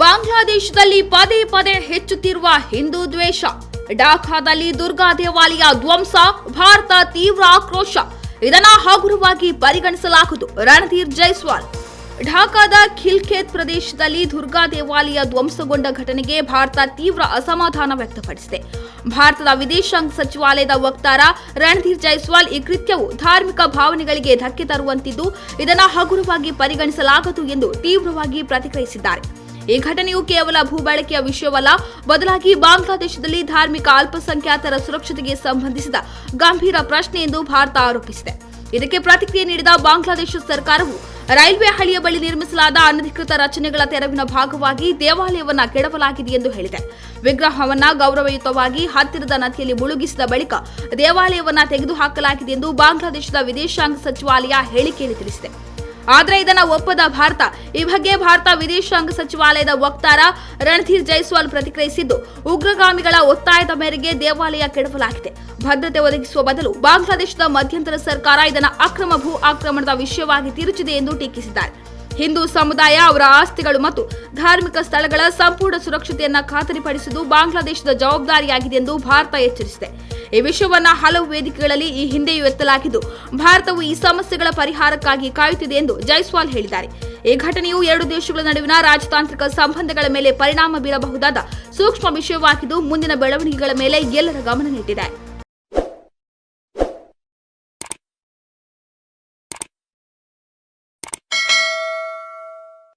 ಬಾಂಗ್ಲಾದೇಶದಲ್ಲಿ ಪದೇ ಪದೇ ಹೆಚ್ಚುತ್ತಿರುವ ಹಿಂದೂ ದ್ವೇಷ. ಢಾಕಾದಲ್ಲಿ ದುರ್ಗಾ ದೇವಾಲಯ ಧ್ವಂಸ, ಭಾರತ ತೀವ್ರ ಆಕ್ರೋಶ. ಇದನ್ನ ಹಗುರವಾಗಿ ಪರಿಗಣಿಸಲಾಗುವುದು. ರಣಧೀರ್ ಜೈಸ್ವಾಲ್. ಢಾಕಾದ ಖಿಲ್ಖೇತ್ ಪ್ರದೇಶದಲ್ಲಿ ದುರ್ಗಾ ದೇವಾಲಯ ಧ್ವಂಸಗೊಂಡ ಘಟನೆಗೆ ಭಾರತ ತೀವ್ರ ಅಸಮಾಧಾನ ವ್ಯಕ್ತಪಡಿಸಿದೆ. ಭಾರತದ ವಿದೇಶಾಂಗ ಸಚಿವಾಲಯದ ವಕ್ತಾರ ರಣಧೀರ್ ಜೈಸ್ವಾಲ್ ಈ ಕೃತ್ಯವು ಧಾರ್ಮಿಕ ಭಾವನೆಗಳಿಗೆ ಧಕ್ಕೆ ತರುವಂತಿದ್ದು, ಇದನ್ನು ಹಗುರವಾಗಿ ಪರಿಗಣಿಸಲಾಗದು ಎಂದು ತೀವ್ರವಾಗಿ ಪ್ರತಿಕ್ರಿಯಿಸಿದ್ದಾರೆ. ಈ ಘಟನೆಯು ಕೇವಲ ಭೂಬಳಕೆಯ ವಿಷಯವಲ್ಲ, ಬದಲಾಗಿ ಬಾಂಗ್ಲಾದೇಶದಲ್ಲಿ ಧಾರ್ಮಿಕ ಅಲ್ಪಸಂಖ್ಯಾತರ ಸುರಕ್ಷತೆಗೆ ಸಂಬಂಧಿಸಿದ ಗಂಭೀರ ಪ್ರಶ್ನೆ ಎಂದು ಭಾರತ ಆರೋಪಿಸಿದೆ. ಇದಕ್ಕೆ ಪ್ರತಿಕ್ರಿಯೆ ನೀಡಿದ ಬಾಂಗ್ಲಾದೇಶ ಸರ್ಕಾರವು, ರೈಲ್ವೆ ಹಳಿಯ ಬಳಿ ನಿರ್ಮಿಸಲಾದ ಅನಧಿಕೃತ ರಚನೆಗಳ ತೆರವಿನ ಭಾಗವಾಗಿ ದೇವಾಲಯವನ್ನ ಕೆಡವಲಾಗಿದೆ ಎಂದು ಹೇಳಿದೆ. ವಿಗ್ರಹವನ್ನ ಗೌರವಯುತವಾಗಿ ಹತ್ತಿರದ ನದಿಯಲ್ಲಿ ಮುಳುಗಿಸಿದ ಬಳಿಕ ದೇವಾಲಯವನ್ನ ತೆಗೆದುಹಾಕಲಾಗಿದೆ ಎಂದು ಬಾಂಗ್ಲಾದೇಶದ ವಿದೇಶಾಂಗ ಸಚಿವಾಲಯ ಹೇಳಿಕೆಯಲ್ಲಿ ತಿಳಿಸಿದೆ. ಆದರೆ ಇದನ್ನ ಒಪ್ಪದ ಭಾರತ. ಈ ಬಗ್ಗೆ ಭಾರತ ವಿದೇಶಾಂಗ ಸಚಿವಾಲಯದ ವಕ್ತಾರ ರಣಧೀರ್ ಜೈಸ್ವಾಲ್ ಪ್ರತಿಕ್ರಿಯಿಸಿದ್ದು, ಉಗ್ರಗಾಮಿಗಳ ಒತ್ತಾಯದ ಮೇರೆಗೆ ದೇವಾಲಯ ಕೆಡವಲಾಗಿದೆ. ಭದ್ರತೆ ಒದಗಿಸುವ ಬದಲು ಬಾಂಗ್ಲಾದೇಶದ ಮಧ್ಯಂತರ ಸರ್ಕಾರ ಇದನ್ನ ಅಕ್ರಮ ಭೂ ಆಕ್ರಮಣದ ವಿಷಯವಾಗಿ ತಿರುಚಿದೆ ಎಂದು ಟೀಕಿಸಿದ್ದಾರೆ. ಹಿಂದೂ ಸಮುದಾಯ, ಅವರ ಆಸ್ತಿಗಳು ಮತ್ತು ಧಾರ್ಮಿಕ ಸ್ಥಳಗಳ ಸಂಪೂರ್ಣ ಸುರಕ್ಷತೆಯನ್ನ ಖಾತರಿಪಡಿಸುವುದು ಬಾಂಗ್ಲಾದೇಶದ ಜವಾಬ್ದಾರಿಯಾಗಿದೆ ಎಂದು ಭಾರತ ಎಚ್ಚರಿಸಿದೆ. ಈ ವಿಷಯವನ್ನ ಹಲವು ವೇದಿಕೆಗಳಲ್ಲಿ ಈ ಹಿಂದೆಯೂ ಎತ್ತಲಾಗಿದ್ದು, ಭಾರತವು ಈ ಸಮಸ್ಯೆಗಳ ಪರಿಹಾರಕ್ಕಾಗಿ ಕಾಯುತ್ತಿದೆ ಎಂದು ಜೈಸ್ವಾಲ್ ಹೇಳಿದ್ದಾರೆ. ಈ ಘಟನೆಯು ಎರಡು ದೇಶಗಳ ನಡುವಿನ ರಾಜತಾಂತ್ರಿಕ ಸಂಬಂಧಗಳ ಮೇಲೆ ಪರಿಣಾಮ ಬೀರಬಹುದಾದ ಸೂಕ್ಷ್ಮ ವಿಷಯವಾಗಿದ್ದು, ಮುಂದಿನ ಬೆಳವಣಿಗೆಗಳ ಮೇಲೆ ಎಲ್ಲರ ಗಮನ ನೀಡಿದೆ.